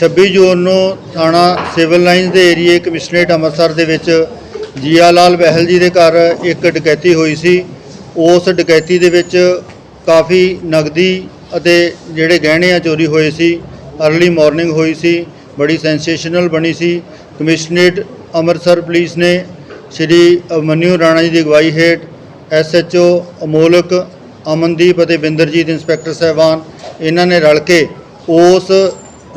26 ਜੂਨ ਨੂੰ ਥਾਣਾ civil lines ਦੇ ਏਰੀਏ ਕਮਿਸ਼ਨਰੇਟ ਅੰਮ੍ਰਿਤਸਰ ਦੇ ਵਿੱਚ ਜੀਆ ਲਾਲ ਬਹਿਲ ਜੀ ਦੇ ਘਰ ਇੱਕ ਡਕੈਤੀ ਹੋਈ ਸੀ। ਉਸ ਡਕੈਤੀ ਦੇ ਵਿੱਚ ਕਾਫੀ ਨਗਦੀ ਅਤੇ ਜਿਹੜੇ ਗਹਿਣੇ ਆ ਚੋਰੀ ਹੋਏ ਸੀ। ਅਰਲੀ ਮਾਰਨਿੰਗ ਹੋਈ ਸੀ, ਬੜੀ ਸੈਂਸੇਸ਼ਨਲ ਬਣੀ ਸੀ। ਕਮਿਸ਼ਨਰੇਟ ਅੰਮ੍ਰਿਤਸਰ ਪੁਲਿਸ ਨੇ ਸ਼੍ਰੀ ਅਮਨਿਊ ਰਾਣਾ ਜੀ ਦੀ ਅਗਵਾਈ ਹੇਠ ਐਸਐਚਓ ਅਮੋਲਕ, ਅਮਨਦੀਪ ਅਤੇ ਬਿੰਦਰਜੀਤ, ਇੰਸਪੈਕਟਰ ਸਾਹਿਬਾਨ, ਇਹਨਾਂ ਨੇ ਰਲ ਕੇ ਉਸ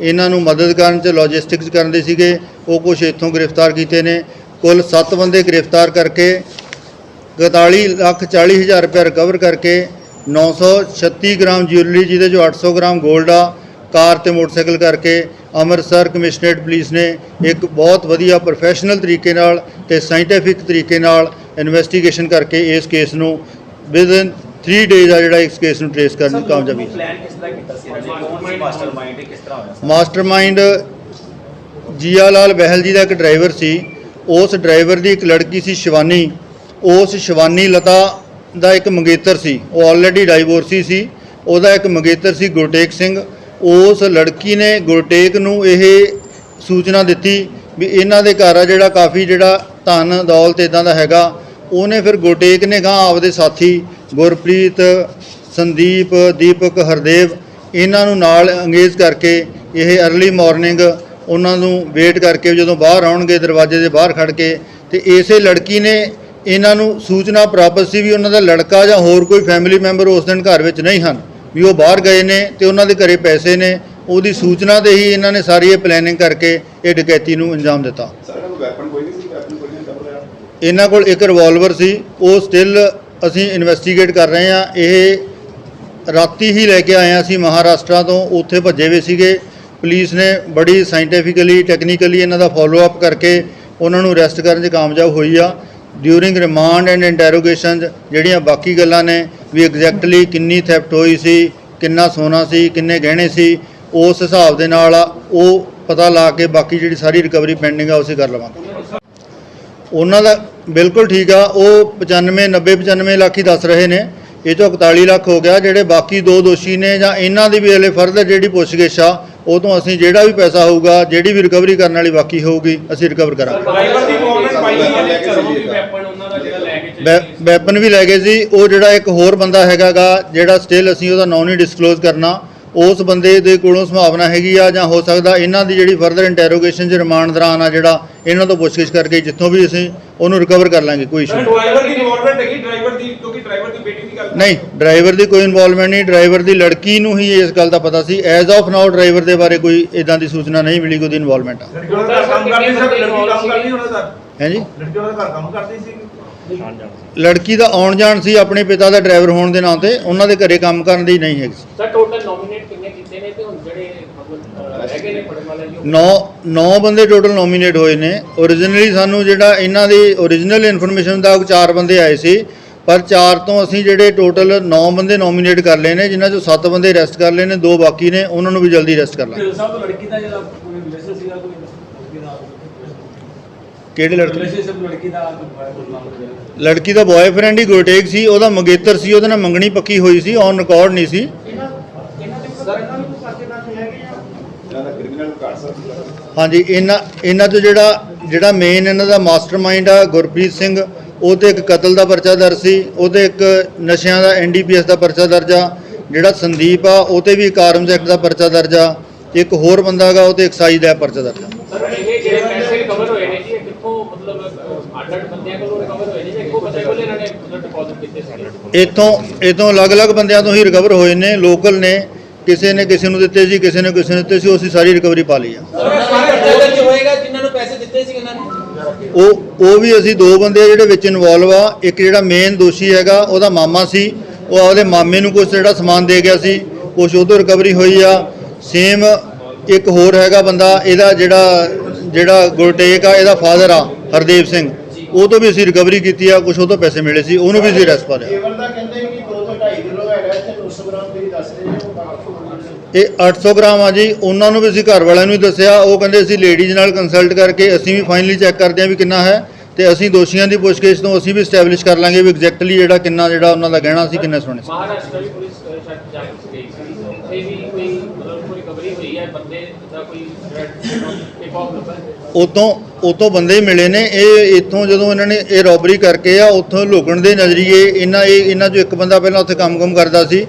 ਇਹਨਾਂ ਨੂੰ ਮਦਦ ਕਰਨ ਚ ਲੌਜਿਸਟਿਕਸ ਕਰਨ ਦੇ ਸੀਗੇ, ਉਹ ਕੁਝ ਇੱਥੋਂ ਗ੍ਰਿਫਤਾਰ ਕੀਤੇ ਨੇ। ਕੁੱਲ 7 ਬੰਦੇ ਗ੍ਰਿਫਤਾਰ ਕਰਕੇ 41 ਲੱਖ 40 ਹਜ਼ਾਰ ਰੁਪਏ ਰਿਕਵਰ ਕਰਕੇ 936 ਗ੍ਰਾਮ ਜਿਊਲਰੀ ਜਿਹਦੇ ਚੋਂ 800 ਗ੍ਰਾਮ 골ਡ ਆ, ਕਾਰ ਤੇ ਮੋਟਰਸਾਈਕਲ ਕਰਕੇ ਅੰਮ੍ਰਿਤਸਰ ਕਮਿਸ਼ਨਰੇਟ ਪੁਲਿਸ ਨੇ ਇੱਕ ਬਹੁਤ ਵਧੀਆ ਪ੍ਰੋਫੈਸ਼ਨਲ ਤਰੀਕੇ ਨਾਲ ਤੇ ਸਾਇੰਟੀਫਿਕ ਤਰੀਕੇ ਨਾਲ ਇਨਵੈਸਟੀਗੇਸ਼ਨ ਕਰਕੇ ਇਸ ਕੇਸ ਨੂੰ ਵਿਦਨ 3 ਡੇਜ਼ ਆ ਜਿਹੜਾ ਇਸ ਕੇਸ ਨੂੰ ਟ੍ਰੇਸ ਕਰਨ ਦੀ ਕਾਮਯਾਬੀ ਪਲਾਨ ਕਿਸ ਤਰ੍ਹਾਂ ਕੀਤਾ ਸੀ ਕੌਣ ਮਾਸਟਰਮਾਈਂਡ ਕਿਸ ਤਰ੍ਹਾਂ ਹੋਇਆ? ਸੀ ਮਾਸਟਰਮਾਈਂਡ ਜੀਆ ਲਾਲ ਬਹਿਲ ਜੀ ਦਾ ਇੱਕ ਡਰਾਈਵਰ ਸੀ। ਉਸ ਡਰਾਈਵਰ ਦੀ ਇੱਕ ਲੜਕੀ ਸੀ ਸ਼ਿਵਾਨੀ। ਉਸ ਸ਼ਿਵਾਨੀ ਲਤਾ ਦਾ ਇੱਕ ਮੰਗੇਤਰ ਸੀ। ਉਹ ਆਲਰੇਡੀ ਡਾਈਵੋਰਸੀ ਸੀ। ਉਹਦਾ ਇੱਕ ਮੰਗੇਤਰ ਸੀ ਗੁਰਟੇਕ ਸਿੰਘ। ਉਸ ਲੜਕੀ ਨੇ ਗੁਰਟੇਕ ਨੂੰ ਇਹ ਸੂਚਨਾ ਦਿੱਤੀ ਵੀ ਇਹਨਾਂ ਦੇ ਘਰ ਆ ਜਿਹੜਾ ਕਾਫੀ ਜਿਹੜਾ ਧਨ ਦੌਲਤ ਇਦਾਂ ਦਾ ਹੈਗਾ। ਉਹਨੇ ਫਿਰ ਗੁਰਟੇਕ ਨੇ ਗਾਂ ਆਪਦੇ ਸਾਥੀ ਗੁਰਪ੍ਰੀਤ ਸੰਦੀਪ ਦੀਪਕ ਹਰਦੇਵ ਇਹਨਾਂ ਨੂੰ ਨਾਲ ਅੰਗੇਜ ਕਰਕੇ ਇਹ ਅਰਲੀ ਮਾਰਨਿੰਗ ਉਹਨਾਂ ਨੂੰ ਵੇਟ ਕਰਕੇ ਜਦੋਂ ਬਾਹਰ ਆਉਣਗੇ ਦਰਵਾਜ਼ੇ ਦੇ ਬਾਹਰ ਖੜ ਕੇ ਤੇ ਇਸੇ ਲੜਕੀ ਨੇ ਇਹਨਾਂ ਨੂੰ ਸੂਚਨਾ ਪ੍ਰਾਪਤ ਸੀ ਵੀ ਉਹਨਾਂ ਦਾ ਲੜਕਾ ਜਾਂ ਹੋਰ ਕੋਈ ਫੈਮਿਲੀ ਮੈਂਬਰ ਉਸ ਦਿਨ ਘਰ ਵਿੱਚ ਨਹੀਂ ਹਨ ਵੀ ਉਹ ਬਾਹਰ ਗਏ ਨੇ ਤੇ ਉਹਨਾਂ ਦੇ ਘਰੇ ਪੈਸੇ ਨੇ ਉਹਦੀ ਸੂਚਨਾ ਤੇ ਹੀ ਇਹਨਾਂ ਨੇ ਸਾਰੀ ਇਹ ਪਲੈਨਿੰਗ ਕਰਕੇ ਇਹ ਡਕੈਤੀ ਨੂੰ ਅੰਜਾਮ ਦਿੱਤਾ। ਸਰ ਇਹਨਾਂ ਕੋਲ ਵੈਪਨ ਕੋਈ ਨਹੀਂ ਸੀ ਵੈਪਨ ਕੋਈ ਨਹੀਂ ਲੱਭ ਰਿਹਾ ਇਹਨਾਂ ਕੋਲ ਇੱਕ ਰਿਵਾਲਵਰ ਸੀ ਉਹ ਸਟਿਲ ਅਸੀਂ ਇਨਵੈਸਟੀਗੇਟ ਕਰ ਰਹੇ ਹਾਂ। ਇਹ ਰਾਤੀ ਹੀ ਲੈ ਕੇ ਆਏ ਹਾਂ ਅਸੀਂ ਮਹਾਰਾਸ਼ਟਰ ਤੋਂ। ਉੱਥੇ ਭੱਜੇ ਹੋਏ ਸੀਗੇ। ਪੁਲਿਸ ਨੇ ਬੜੀ ਸਾਇੰਟੀਫਿਕਲੀ ਟੈਕਨੀਕਲੀ ਇਹਨਾਂ ਦਾ ਫਾਲੋ ਅਪ ਕਰਕੇ ਉਹਨਾਂ ਨੂੰ ਅਰੈਸਟ ਕਰਨ 'ਚ ਕਾਮਯਾਬ ਹੋਈ ਆ। ਡਿਊਰਿੰਗ ਰਿਮਾਂਡ ਐਂਡ ਇੰਟਰੋਗੇਸ਼ਨ ਜਿਹੜੀਆਂ ਬਾਕੀ ਗੱਲਾਂ ਨੇ, ਵੀ ਐਗਜ਼ੈਕਟਲੀ ਕਿੰਨੀ ਥੈਫਟ ਹੋਈ ਸੀ, ਕਿੰਨਾ ਸੋਨਾ ਸੀ, ਕਿੰਨੇ ਗਹਿਣੇ ਸੀ, ਉਸ ਹਿਸਾਬ ਦੇ ਨਾਲ ਉਹ ਪਤਾ ਲਾ ਕੇ ਬਾਕੀ ਜਿਹੜੀ ਸਾਰੀ ਰਿਕਵਰੀ ਪੈਂਡਿੰਗ ਆ, ਉਸੇ ਕਰ ਲਵਾਂਗੇ। ਉਹਨਾਂ ਦਾ ਬਿਲਕੁਲ ਠੀਕ ਆ ਉਹ 95 90 95 ਲੱਖ ਹੀ ਦੱਸ ਰਹੇ ਨੇ। ਇਹ ਤੋਂ 41 ਲੱਖ ਹੋ ਗਿਆ ਜਿਹੜੇ ਬਾਕੀ ਦੋ ਦੋਸ਼ੀ ਨੇ ਜਾਂ ਇਹਨਾਂ ਦੀ ਵੀ ਹਲੇ ਫਰਦਰ ਜਿਹੜੀ ਪੁੱਛਗਿੱਛ ਆ ਉਹ ਤੋਂ ਅਸੀਂ ਜਿਹੜਾ ਵੀ ਪੈਸਾ ਹੋਊਗਾ ਜਿਹੜੀ ਵੀ ਰਿਕਵਰੀ ਕਰਨ ਵਾਲੀ ਬਾਕੀ ਹੋਊਗੀ ਅਸੀਂ ਰਿਕਵਰ ਕਰਾਂਗੇ। ਵੈਪਨ ਵੈ- ਲੈ ਗਏ ਸੀ ਉਹ ਜਿਹੜਾ ਇੱਕ ਹੋਰ ਬੰਦਾ ਹੈਗਾਗਾ ਜਿਹੜਾ ਸਟਿਲ ਅਸੀਂ ਉਹਦਾ ਨਾਂ ਨਹੀਂ ਡਿਸਕਲੋਜ਼ ਕਰਨਾ ਉਸ ਬੰਦੇ ਦੇ ਕੋਲੋਂ ਸੰਭਾਵਨਾ ਹੈਗੀ ਆ ਜਾਂ ਹੋ ਸਕਦਾ ਇਹਨਾਂ ਦੀ ਜਿਹੜੀ ਫਰਦਰ ਇੰਟਰੋਗੇਸ਼ਨ 'ਚ ਰਿਮਾਂਡ ਦੌਰਾਨ ਆ ਜਿਹੜਾ ਇਹਨਾਂ ਤੋਂ ਪੁੱਛਗਿੱਛ ਕਰਕੇ ਜਿੱਥੋਂ ਵੀ ਅਸੀਂ ਉਹਨੂੰ ਰਿਕਵਰ ਕਰ ਲਾਂਗੇ ਕੋਈ ਇਸ਼ੂ ਨਹੀਂ। ਡਰਾਈਵਰ ਦੀ ਕੋਈ ਇਨਵੋਲਵਮੈਂਟ ਨਹੀਂ ਡਰਾਈਵਰ ਦੀ ਲੜਕੀ ਨੂੰ ਹੀ ਇਸ ਗੱਲ ਦਾ ਪਤਾ ਸੀ। ਐਜ਼ ਆਫ ਨਾਓ ਡਰਾਈਵਰ ਦੇ ਬਾਰੇ ਕੋਈ ਇਦਾਂ ਦੀ ਸੂਚਨਾ ਨਹੀਂ ਮਿਲੀ ਕੋਈ ਇਨਵੋਲਵਮੈਂਟ ਆ। ਕੰਮ ਲੜਕੀ ਜੀ? ਲੜਕੀ ਦਾ ਆਉਣ ਜਾਣ ਸੀ। ਆਪਣੇ ਪਿਤਾ ਦਾ ਡਰਾਈਵਰ ਹੋਣ ਦੇ ਨਾਂ ਤੇ ਉਹਨਾਂ ਦੇ ਘਰੇ ਕੰਮ ਕਰਨ ਦੀ ਨਹੀਂ ਹੈਗੀ। ਸਰ ਟੋਟਲ 9 9 9 ਬੰਦੇ ਟੋਟਲ ਨੋਮੀਨੇਟ ਹੋਏ ਨੇ। Origignally ਸਾਨੂੰ ਜਿਹੜਾ ਇਹਨਾਂ ਦੀ origignal ਇਨਫੋਰਮੇਸ਼ਨ ਦਾ ਚਾਰ ਬੰਦੇ ਆਏ ਸੀ ਪਰ ਚਾਰ ਤੋਂ ਅਸੀਂ ਜਿਹੜੇ ਟੋਟਲ ਨੌ ਬੰਦੇ ਨੋਮੀਨੇਟ ਕਰ ਲਏ ਨੇ ਜਿਨ੍ਹਾਂ ਚੋਂ ਸੱਤ ਬੰਦੇ ਰੈਸਟ ਕਰ ਲਏ ਨੇ ਦੋ ਬਾਕੀ ਨੇ ਉਹਨਾਂ ਨੂੰ ਵੀ ਜਲਦੀ ਰੈਸਟ ਕਰ ਲਾਂਗੇ। ਸਾਹਿਬ ਲੜਕੀ ਦਾ ਜਿਹੜਾ ਕੋਈ ਸੀਗਾ ਕੋਈ ਕਿਹੜੇ ਲੜਕੀ? ਲੜਕੀ ਦਾ ਲੜਕੀ ਦਾ ਬॉयਫ੍ਰੈਂਡ ਹੀ ਗੋਟੇਕ ਸੀ ਉਹਦਾ ਮੰਗੇਤਰ ਸੀ ਉਹਦੇ ਨਾਲ ਮੰਗਣੀ ਪੱਕੀ ਹੋਈ ਸੀ ਔਨ ਰਿਕਾਰਡ ਨਹੀਂ ਸੀ। ਹਾਂਜੀ ਇਹਨਾਂ ਇਹਨਾਂ ਤੋਂ ਜਿਹੜਾ ਜਿਹੜਾ ਮੇਨ ਇਹਨਾਂ ਦਾ ਮਾਸਟਰਮਾਈਂਡ ਆ ਗੁਰਪ੍ਰੀਤ ਸਿੰਘ ਉਹ ਤੇ ਇੱਕ ਕਤਲ ਦਾ ਪਰਚਾ ਦਰਜ ਸੀ ਉਹਦੇ ਇੱਕ ਨਸ਼ਿਆਂ ਦਾ ਐਨਡੀਪੀਐਸ ਦਾ ਪਰਚਾ ਦਰਜ ਆ ਜਿਹੜਾ ਸੰਦੀਪ ਆ ਉਹ ਤੇ ਵੀ ਇੱਕ ਆਰਮਸ ਐਕਟ ਦਾ ਪਰਚਾ ਦਰਜ ਆ ਇੱਕ ਹੋਰ ਬੰਦਾ ਗਾ ਉਹ ਤੇ ਐਕਸਾਈਜ਼ ਦਾ ਪਰਚਾ ਦਰਜ ਆ। ਸਰ ਇਹ ਜਿਹੜੇ ਪੈਸੇ ਰਿਕਵਰ ਹੋਏ ਨੇ ਜੀ ਇਹ ਕਿੱਥੋਂ ਮਤਲਬ ਅੱਡ ਅੱਡ ਬੰਦਿਆਂ ਕੋਲੋਂ ਰਿਕਵਰ ਹੋਏ ਨੇ ਜਾਂ ਇੱਕੋ ਬੰਦੇ ਕੋਲ ਇਹਨਾਂ ਨੇ ਮਤਲਬ ਡਿਪੋਜ਼ਿਟ ਕੀਤੇ ਸੀ? ਇਥੋਂ ਇਥੋਂ ਅਲੱਗ-ਅਲੱਗ ਬੰਦਿਆਂ ਤੋਂ ਹੀ ਰਿਕਵਰ ਹੋਏ ਨੇ ਲੋਕਲ ਨੇ ਕਿਸੇ ਨੇ ਕਿਸੇ ਨੂੰ ਦਿੱਤੇ ਸੀ ਕਿਸੇ ਨੇ ਕਿਸੇ ਨੂੰ ਦਿੱਤੇ ਸੀ ਉਹ ਅਸੀਂ ਸਾਰੀ ਰਿਕਵਰੀ ਪਾ ਲਈ ਆ। ਸਾਰੇ ਚ ਹੋਏਗਾ ਜਿਨ੍ਹਾਂ ਨੂੰ ਪੈਸੇ ਦਿੱਤੇ ਸੀ ਇਹਨਾਂ ਨੇ। ਉਹ ਉਹ ਵੀ ਅਸੀਂ ਦੋ ਬੰਦੇ ਆ ਜਿਹੜੇ ਵਿੱਚ ਇਨਵੋਲਵ ਆ। ਇੱਕ ਜਿਹੜਾ ਮੇਨ ਦੋਸ਼ੀ ਹੈਗਾ ਉਹਦਾ ਮਾਮਾ ਸੀ। ਉਹ ਆਪਦੇ ਮਾਮੇ ਨੂੰ ਕੁਝ ਜਿਹੜਾ ਸਮਾਨ ਦੇ ਗਿਆ ਸੀ। ਕੁਝ ਉਧਰ ਰਿਕਵਰੀ ਹੋਈ ਆ। ਸੇਮ ਇੱਕ ਹੋਰ ਹੈਗਾ ਬੰਦਾ ਇਹਦਾ ਜਿਹੜਾ ਜਿਹੜਾ ਗੁਰਟੇਕ ਆ ਇਹਦਾ ਫਾਦਰ ਆ ਹਰਦੇਵ ਸਿੰਘ। ਉਹ ਤੋਂ ਵੀ ਅਸੀਂ ਰਿਕਵਰੀ ਕੀਤੀ ਆ ਕੁਝ ਉਹ ਤੋਂ ਪੈਸੇ ਮਿਲੇ ਸੀ। ਉਹਨੂੰ ਵੀ ਅਸੀਂ ਅਰੈਸਟ ਪਾ ਲਿਆ ਕੇਵਲ ਦਾ ਕਹਿੰਦੇ ਕਿ 2 ਤੋਂ 2.5 ਕਿਲੋ ਹੈਗਾ ਤੇ 900 ਗ੍ਰਾਮ ਦੀ ਦੱਸ ਰਹੇ ਨੇ ਉਹ ਬਾਕੀ ਇਹ 800 ਗ੍ਰਾਮ ਆ ਜੀ, ਉਹਨਾਂ ਨੂੰ ਵੀ ਅਸੀਂ ਘਰ ਵਾਲਿਆਂ ਨੂੰ ਹੀ ਦੱਸਿਆ, ਉਹ ਕਹਿੰਦੇ ਅਸੀਂ ਲੇਡੀਜ਼ ਨਾਲ ਕੰਸਲਟ ਕਰਕੇ ਅਸੀਂ ਵੀ ਫਾਈਨਲੀ ਚੈੱਕ ਕਰਦੇ ਹਾਂ ਵੀ ਕਿੰਨਾ ਹੈ ਤੇ ਅਸੀਂ ਦੋਸ਼ੀਆਂ ਦੀ ਪੁੱਛਗਿੱਛ ਤੋਂ ਅਸੀਂ ਵੀ ਸਟੈਬਲਿਸ਼ ਕਰ ਲਾਂਗੇ ਵੀ ਐਗਜ਼ੈਕਟਲੀ ਜਿਹੜਾ ਕਿੰਨਾ, ਜਿਹੜਾ ਉਹਨਾਂ ਦਾ ਗਹਿਣਾ ਸੀ, ਕਿੰਨਾ ਸੋਨੇ ਸੀ। ਮਹਾਰਾਸ਼ਟਰ ਦੀ ਪੁਲਿਸ ਸ਼ਾਇਦ ਜਾ ਕੇ ਸੀ। ਉੱਥੇ ਵੀ ਕੋਈ ਬੰਦੇ ਦਾ ਕੋਈ ਲੱਭਾ ਉਤੋਂ ਉਤੋਂ ਬੰਦੇ ਮਿਲੇ ਨੇ ਇਹ ਇੱਥੋਂ ਜਦੋਂ ਇਹਨਾਂ ਨੇ ਇਹ ਰੋਬਰੀ ਕਰਕੇ ਆ ਉੱਥੋਂ ਲੁਕਣ ਦੇ ਨਜ਼ਰੀਏ ਇਹਨਾਂ ਇਹ ਇਹਨਾਂ ਚੋਂ ਇੱਕ ਬੰਦਾ ਪਹਿਲਾਂ ਉੱਥੇ ਕੰਮ-ਕੰਮ ਕਰਦਾ ਸੀ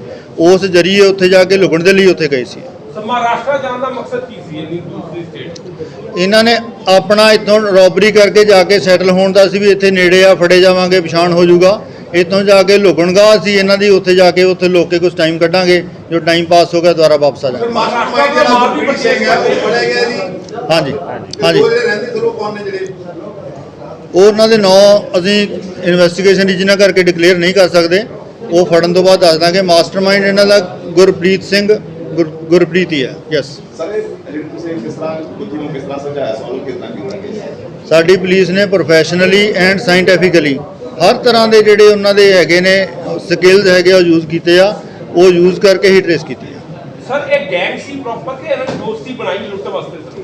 ਉਸ ਜਰੀਏ ਉੱਥੇ ਜਾ ਕੇ ਲੁਕਣ ਦੇ ਲਈ ਉੱਥੇ ਗਏ ਸੀ। ਸਰ ਮਹਾਰਾਸ਼ਟਰ ਜਾਣ ਦਾ ਮਕਸਦ ਕੀ ਸੀ ਇੰਨੀ ਦੂਸਰੀ ਸਟੇਟ ਇਹਨਾਂ ਨੇ ਆਪਣਾ ਇੱਥੋਂ ਰੋਬਰੀ ਕਰਕੇ ਜਾ ਕੇ ਸੈਟਲ ਹੋਣ ਦਾ ਸੀ ਵੀ ਇੱਥੇ ਨੇੜੇ ਆ ਫੜੇ ਜਾਵਾਂਗੇ ਪਛਾਣ ਹੋ ਜਾਊਗਾ। ਇੱਥੋਂ ਜਾ ਕੇ ਲੁਕਣਗਾ ਸੀ ਇਹਨਾਂ ਦੀ ਉੱਥੇ ਜਾ ਕੇ ਉੱਥੇ ਲੋਕ ਕੇ ਕੁਝ ਟਾਈਮ ਕੱਢਾਂਗੇ ਜੋ ਟਾਈਮ ਪਾਸ ਹੋ ਗਿਆ ਦੁਬਾਰਾ ਵਾਪਸ ਆ ਜਾਵਾਂਗੇ ਦਾ ਫੜਿਆ ਗਿਆ ਜੀ ਹਾਂਜੀ ਹਾਂਜੀ। ਉਹ ਜਿਹੜੇ ਰਹਿੰਦੇ ਥਰੂ ਕੌਣ ਨੇ ਜਿਹੜੇ ਉਹ ਉਹਨਾਂ ਦੇ ਨਾਂ ਅਸੀਂ ਇਨਵੈਸਟੀਗੇਸ਼ਨ ਜਿਨ੍ਹਾਂ ਕਰਕੇ ਡਿਕਲੇਅਰ ਨਹੀਂ ਕਰ ਸਕਦੇ ਉਹ ਫੜਨ ਤੋਂ ਬਾਅਦ ਦੱਸ ਦਾਂਗੇ। ਮਾਸਟਰਮਾਈਂਡ ਇਹਨਾਂ ਦਾ ਗੁਰਪ੍ਰੀਤ ਸਿੰਘ ਗੁਰ- ਗੁਰਪ੍ਰੀਤ ਹੀ ਹੈ ਯੈਸ ਸਾਡੀ ਪੁਲਿਸ ਨੇ ਪ੍ਰੋਫੈਸ਼ਨਲੀ ਐਂਡ ਸਾਇੰਟੀਫਿਕਲੀ ਹਰ ਤਰ੍ਹਾਂ ਦੇ ਜਿਹੜੇ ਉਹਨਾਂ ਦੇ ਹੈਗੇ ਨੇ ਸਕਿੱਲਸ ਹੈਗੇ ਉਹ ਯੂਜ਼ ਕੀਤੇ ਆ। ਉਹ ਯੂਜ਼ ਕਰਕੇ ਹੀ ਟ੍ਰੇਸ ਕੀਤੀ ਆ। ਸਰ ਇਹ ਗੈਂਗ ਸੀ ਪ੍ਰੋਪਰ ਕਿ ਇਹਨਾਂ ਨੇ ਦੋਸਤੀ ਬਣਾਈ ਲੁੱਟ ਵਾਸਤੇ ਸਰ?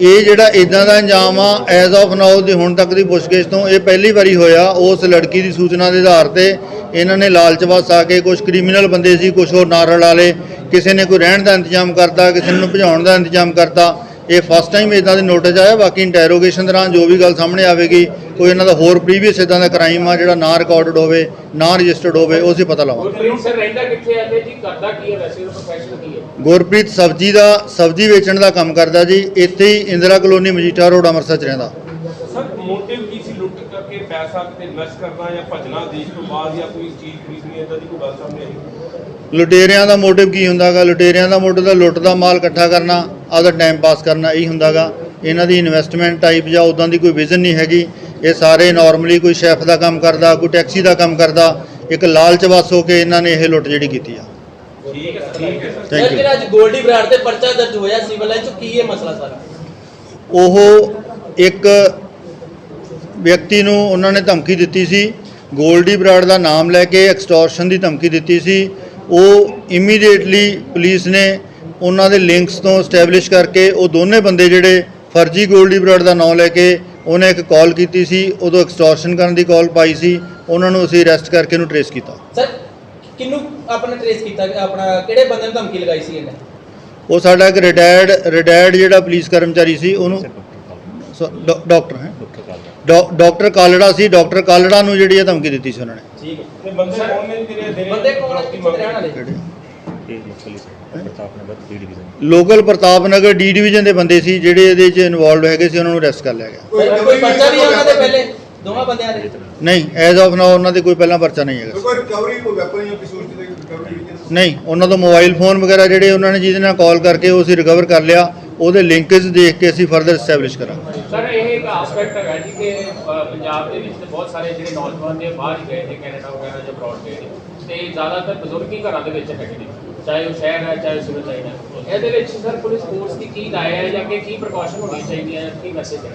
ਇਹ ਜਿਹੜਾ ਇਦਾਂ ਦਾ ਅੰਜਾਮ ਆ ਐਜ਼ ਆਫ ਨਾਓ ਦੀ ਹੁਣ ਤੱਕ ਦੀ ਪੁੱਛਗਿੱਛ ਤੋਂ ਇਹ ਪਹਿਲੀ ਵਾਰੀ ਹੋਇਆ। ਉਸ ਲੜਕੀ ਦੀ ਸੂਚਨਾ ਦੇ ਆਧਾਰ ਤੇ ਇਹਨਾਂ ਨੇ ਲਾਲਚ ਵਸ ਆ ਕੇ ਕੁਝ ਕ੍ਰਿਮੀਨਲ ਬੰਦੇ ਸੀ ਕੁਝ ਹੋਰ ਨਾਰਲ ਵਾਲੇ ਕਿਸੇ ਨੇ ਕੋਈ ਰਹਿਣ ਦਾ ਇੰਤਜ਼ਾਮ ਕਰਤਾ ਕਿਸੇ ਨੂੰ ਭਜਾਉਣ ਦਾ ਇੰਤਜ਼ਾਮ ਕਰਤਾ। ਇਹ ਫਸਟ ਟਾਈਮ ਇਦਾਂ ਦੇ ਨੋਟਿਸ ਆਇਆ ਬਾਕੀ ਇੰਟੈਰੋਗੇਸ਼ਨ ਦੌਰਾਨ ਜੋ ਵੀ ਗੱਲ ਸਾਹਮਣੇ ਆਵੇਗੀ ਕੋਈ ਇਹਨਾਂ ਦਾ ਹੋਰ ਪ੍ਰੀਵੀਅਸ ਇਦਾਂ ਦਾ ਕ੍ਰਾਈਮ ਆ ਜਿਹੜਾ ਨਾ ਰਿਕਾਰਡਡ ਹੋਵੇ ਨਾ ਰਜਿਸਟਰਡ ਹੋਵੇ ਉਹ ਅਸੀਂ ਪਤਾ ਲਵਾਂਗੇ। ਗੁਰਪ੍ਰੀਤ ਸਰ ਰਹਿੰਦਾ ਕਿੱਥੇ ਹੈ ਤੇ ਜੀ? ਕਰਦਾ ਕੀ ਹੈ ਵੈਸੇ? ਪ੍ਰੋਫੈਸ਼ਨ ਕੀ ਹੈ ਗੁਰਪ੍ਰੀਤ ਸਬਜ਼ੀ ਦਾ ਸਬਜ਼ੀ ਵੇਚਣ ਦਾ ਕੰਮ ਕਰਦਾ ਜੀ ਇੱਥੇ ਹੀ ਇੰਦਰਾ ਕਲੋਨੀ ਮਜੀਠਾ ਰੋਡ ਅੰਮ੍ਰਿਤਸਰ ਚ ਰਹਿੰਦਾ ਸਰ ਮੋਟਿਵ ਕੀ ਸੀ ਲੁੱਟ ਕਰਕੇ ਪੈਸਾ ਕਿਤੇ ਇਨਵੈਸਟ ਕਰਨਾ ਜਾਂ ਭੱਜਣਾ ਦੇਸ਼ ਤੋਂ ਬਾਅਦ ਜਾਂ ਕੋਈ ਚੀਜ਼ ਖਰੀਦਣੀ ਇਦਾਂ ਦੀ ਕੋਈ ਗੱਲ ਸਾਹਮਣੇ ਆਈ? ਲੁਟੇਰਿਆਂ ਦਾ ਮੋਟਿਵ ਕੀ ਹੁੰਦਾਗਾ? ਲੁਟੇਰਿਆਂ ਦਾ ਮੋਟਿਵ ਤਾਂ ਲੁੱਟ ਦਾ ਮਾਲ ਇਕੱਠਾ ਕਰਨਾ ਆਪਦਾ ਟਾਈਮ ਪਾਸ ਕਰਨਾ ਇਹੀ ਹੁੰਦਾਗਾ। ਇਹਨਾਂ ਦੀ ਇਨਵੈਸਟਮੈਂਟ ਟਾਈਪ ਜਾਂ ਉਦਾਂ ਦੀ ਕੋਈ ਵਿਜ਼ਨ ਨਹੀਂ ਹੈਗੀ। ਇਹ ਸਾਰੇ ਨਾਰਮਲੀ ਕੋਈ ਸ਼ੈਫ ਦਾ ਕੰਮ ਕਰਦਾ ਕੋਈ ਟੈਕਸੀ ਦਾ ਕੰਮ ਕਰਦਾ ਇੱਕ ਲਾਲਚ ਵਸ ਹੋ ਕੇ ਇਹਨਾਂ ਨੇ ਇਹ ਲੁੱਟ ਜਿਹੜੀ ਕੀਤੀ ਆ। ਠੀਕ ਹੈ ਠੀਕ ਹੈ ਸਰ। ਥੈਂਕ ਸਰ ਯੂ ਜਿਹੜਾ ਅੱਜ ਗੋਲਡੀ ਬਰਾੜ ਤੇ ਪਰਚਾ ਦਰਜ ਹੋਇਆ ਸਿਵਲ ਲਾਈਨ ਚ ਕੀ ਹੈ ਮਸਲਾ ਸਾਰਾ? ਉਹ ਇੱਕ ਵਿਅਕਤੀ ਨੂੰ ਉਹਨਾਂ ਨੇ ਧਮਕੀ ਦਿੱਤੀ ਸੀ। ਗੋਲਡੀ ਬਰਾੜ ਦਾ ਨਾਮ ਲੈ ਕੇ ਐਕਸਟੋਰਸ਼ਨ ਦੀ ਧਮਕੀ ਦਿੱਤੀ ਸੀ। ਉਹ ਇਮੀਡੀਏਟਲੀ ਪੁਲਿਸ ਨੇ ਉਹਨਾਂ ਦੇ ਲਿੰਕਸ ਤੋਂ ਸਟੈਬਲਿਸ਼ ਕਰਕੇ ਉਹ ਦੋਨੇ ਬੰਦੇ ਜਿਹੜੇ ਫਰਜ਼ੀ ਗੋਲਡੀ ਬਰਾੜ ਦਾ ਨਾਮ ਲੈ ਕੇ ਉਹਨੇ ਇੱਕ ਕਾਲ ਕੀਤੀ ਸੀ। ਉਦੋਂ ਐਕਸਟੋਰਸ਼ਨ ਕਰਨ ਦੀ ਕਾਲ ਪਾਈ ਸੀ। ਉਹਨਾਂ ਨੂੰ ਅਸੀਂ ਅਰੈਸਟ ਕਰਕੇ ਉਹਨੂੰ ਟਰੇਸ ਕੀਤਾ। ਸਰ ਕਿੰਨੂੰ ਆਪਣਾ ਟ੍ਰੇਸ ਕੀਤਾ? ਆਪਣਾ ਕਿਹੜੇ ਬੰਦੇ ਨੂੰ ਧਮਕੀ ਲਗਾਈ ਸੀ ਇਹਨੇ? ਉਹ ਸਾਡਾ ਇੱਕ ਰਿਟਾਇਰਡ ਰਿਟਾਇਰਡ ਜਿਹੜਾ ਪੁਲਿਸ ਕਰਮਚਾਰੀ ਸੀ ਉਹਨੂੰ ਡਾਕਟਰ ਹੈ। ਡਾਕਟਰ ਕਾਲੜਾ ਸੀ ਡਾਕਟਰ ਕਾਲੜਾ ਨੂੰ ਜਿਹੜੀ ਇਹ ਧਮਕੀ ਦਿੱਤੀ ਸੀ ਉਹਨਾਂ ਨੇ। ਠੀਕ ਹੈ। ਤੇ ਬੰਦੇ ਕੌਣ ਨੇ ਜਿਹੜੇ ਜਿਹੜੇ ਬੰਦੇ ਕੌਣ ਹੈ? ਕਿੱਥੇ ਦੇ ਰਹਿਣ ਵਾਲੇ? ਜਿਹੜੇ local Pratap Nagar D division ਦੇ ਬੰਦੇ ਸੀ ਜਿਹੜੇ ਇਹਦੇ 'ਚ ਇਨਵੋਲਵ ਹੈਗੇ ਸੀ ਉਹਨਾਂ ਨੂੰ ਅਰੈਸਟ ਕਰ ਲਿਆ ਗਿਆ। ਕੋਈ ਪਰਚਾ ਵੀ ਹੈ ਉਹਨਾਂ ਦੇ ਪਹਿਲੇ? ਦੋਵਾਂ ਬੰਦਿਆਂ ਦੇ? ਨਹੀਂ ਐਜ਼ ਆਫ ਨਾਓ ਉਹਨਾਂ ਦੇ ਕੋਈ ਪਹਿਲਾਂ ਪਰਚਾ ਨਹੀਂ ਹੈਗਾ। ਕੋਈ ਰਿਕਵਰੀ ਕੋਈ ਵੈਪਨ ਜਾਂ ਕਿਸੇ ਦੀ ਰਿਕਵਰੀ ਨਹੀਂ। ਉਹਨਾਂ ਤੋਂ ਮੋਬਾਈਲ ਫੋਨ ਵਗੈਰਾ ਜਿਹੜੇ ਉਹਨਾਂ ਨੇ ਜਿਹਦੇ ਨਾਲ ਕਾਲ ਕਰਕੇ ਉਹ ਅਸੀਂ ਰਿਕਵਰ ਕਰ ਲਿਆ ਉਹਦੇ ਲਿੰਕੇਜ ਦੇਖ ਕੇ ਅਸੀਂ ਫਰਦਰ ਐਸਟੈਬਲਿਸ਼ ਕਰਾਂਗੇ। ਆਸਪੈਕਟ ਹੈਗਾ ਜੀ ਕਿ ਪੰਜਾਬ ਦੇ ਵਿੱਚ ਬਹੁਤ ਸਾਰੇ ਜਿਹੜੇ ਨੌਜਵਾਨ ਨੇ, ਬਾਹਰ ਗਏ ਨੇ ਕੈਨੇਡਾ ਵਗੈਰਾ ਜਾਂ ਅਬਰੋਡ ਗਏ ਨੇ ਤੇ ਜ਼ਿਆਦਾਤਰ ਬਜ਼ੁਰਗ ਹੀ ਘਰਾਂ ਦੇ ਵਿੱਚ ਹੈਗੇ ਨੇ, ਚਾਹੇ ਉਹ ਸ਼ਹਿਰ ਹੈ, ਚਾਹੇ ਸਿਵਲ ਲਾਈਨ ਹੈ ਇਹਦੇ ਵਿੱਚ ਸਰ ਪੁਲਿਸ ਫੋਰਸ ਦੀ ਕੀ ਰਾਏ ਹੈ ਜਾਂ ਕਿ ਕੀ ਪ੍ਰੀਕਾਸ਼ਨ ਹੋਣੀ ਚਾਹੀਦੀ ਹੈ ਕੀ ਮੈਸੇਜ ਹੈ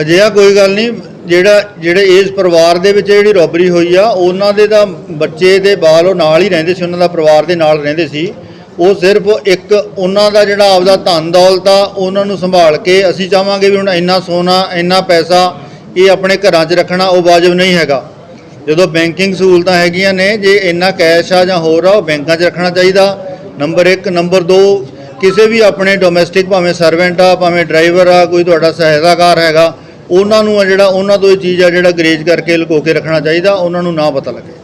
ਅਜਿਹਾ ਕੋਈ ਗੱਲ ਨਹੀਂ, ਜਿਹੜਾ, ਜਿਹੜੇ ਇਸ ਪਰਿਵਾਰ ਦੇ ਵਿੱਚ ਜਿਹੜੀ ਰੋਬਰੀ ਹੋਈ ਆ, ਉਹਨਾਂ ਦੇ ਤਾਂ ਬੱਚੇ ਦੇ ਬਾਲ ਉਹ ਨਾਲ ਹੀ ਰਹਿੰਦੇ ਸੀ, ਉਹਨਾਂ ਦਾ ਪਰਿਵਾਰ ਦੇ ਨਾਲ ਰਹਿੰਦੇ ਸੀ। ਉਹ ਸਿਰਫ ਇੱਕ ਉਹਨਾਂ ਦਾ ਜਿਹੜਾ ਆਪਦਾ ਧਨ ਦੌਲਤ ਆ, ਉਹਨਾਂ ਨੂੰ ਸੰਭਾਲ ਕੇ ਅਸੀਂ ਚਾਹਾਂਗੇ ਵੀ ਹੁਣ ਇੰਨਾ ਸੋਨਾ, ਇੰਨਾ ਪੈਸਾ ਇਹ ਆਪਣੇ ਘਰਾਂ 'ਚ ਰੱਖਣਾ, ਉਹ ਵਾਜਬ ਨਹੀਂ ਹੈਗਾ। ਜਦੋਂ ਬੈਂਕਿੰਗ ਸਹੂਲਤਾਂ ਹੈਗੀਆਂ ਨੇ, ਜੇ ਇੰਨਾ ਕੈਸ਼ ਆ ਜਾਂ ਹੋਰ ਆ, ਉਹ ਬੈਂਕਾਂ 'ਚ ਰੱਖਣਾ ਚਾਹੀਦਾ। ਨੰਬਰ 1 ਨੰਬਰ 2 ਕਿਸੇ ਵੀ ਆਪਣੇ ਡੋਮੈਸਟਿਕ ਭਾਵੇਂ ਸਰਵੈਂਟ ਆ, ਭਾਵੇਂ ਡਰਾਈਵਰ ਆ, ਕੋਈ ਤੁਹਾਡਾ ਸਹਾਇਤਾਕਾਰ ਹੈਗਾ, ਉਹਨਾਂ ਨੂੰ ਆ ਜਿਹੜਾ, ਉਹਨਾਂ ਤੋਂ ਇਹ ਚੀਜ਼ ਆ ਜਿਹੜਾ ਗਰੇਜ ਕਰਕੇ ਲੁਕੋ ਕੇ ਰੱਖਣਾ ਚਾਹੀਦਾ, ਉਹਨਾਂ ਨੂੰ ਨਾ ਪਤਾ ਲੱਗੇ।